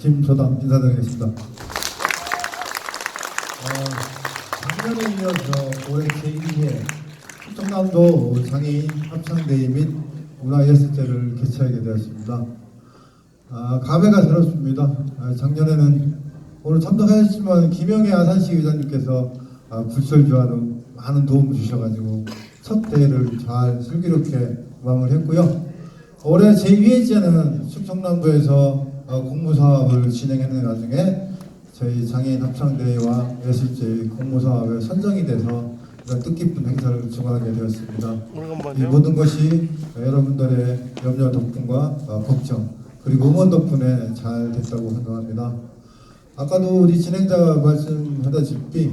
김소담 인사드리겠습니다. 어, 작년에 이어서 올해 제2회 충청남도 장애인 합창대회 및 문화예술제를 개최하게 되었습니다. 아, 감회가 새롭습니다. 아, 작년에는 오늘 참석하셨지만 김영애 아산시 의장님께서 아, 불철주하는 많은 도움을 주셔가지고 첫 대회를 잘 슬기롭게 마무리했고요. 올해 제2회째는 충청남도에서 어, 공모사업을 진행하는 와중에 저희 장애인 합창대회와 예술제 공모사업에 선정이 돼서 뜻깊은 행사를 주관하게 되었습니다. 이 모든 것이 여러분들의 염려 덕분과 어, 걱정 그리고 응원 덕분에 잘 됐다고 생각합니다. 아까도 우리 진행자가 말씀하다시피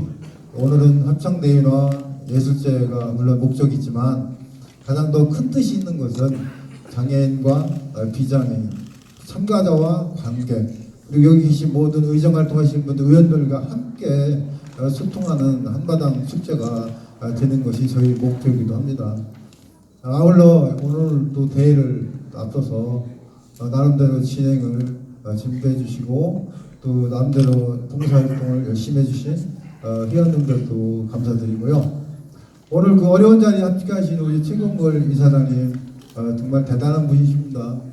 오늘은 합창대회와 예술제가 물론 목적이지만 가장 더 큰 뜻이 있는 것은 장애인과 어, 비장애인, 참가자와 관객 그리고 여기 계신 모든 의정 활동하시는 분들 의원들과 함께 어, 소통하는 한마당 축제가 어, 되는 것이 저희 목표이기도 합니다. 아울러 오늘 또 대회를 앞서서 어, 나름대로 진행을 어, 준비해 주시고 또 나름대로 봉사활동을 열심히 해주신 어, 회원님들도 감사드리고요. 오늘 그 어려운 자리에 함께하신 우리 최경걸 이사장님 어, 정말 대단한 분이십니다.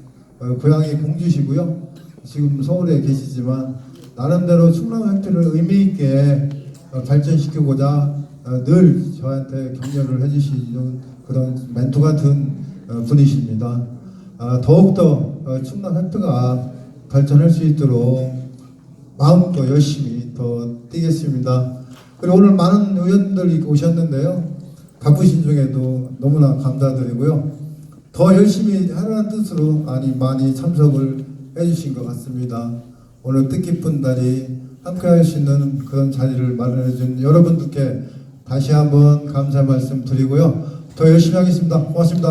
어, 고향이 공주시고요. 지금 서울에 계시지만 나름대로 충남 획기를 의미 있게 어, 발전시키고자 어, 늘 저한테 격려를 해주시는 그런 멘토 같은 어, 분이십니다. 아, 더욱더 어, 충남 획기가 발전할 수 있도록 마음껏 열심히 더 뛰겠습니다. 그리고 오늘 많은 의원들이 오셨는데요. 바쁘신 중에도 너무나 감사드리고요. 더 열심히 하라는 뜻으로 많이 많이 참석을 해주신 것 같습니다. 오늘 뜻깊은 날이 함께 할 수 있는 그런 자리를 마련해 준 여러분들께 다시 한번 감사 말씀 드리고요. 더 열심히 하겠습니다. 고맙습니다.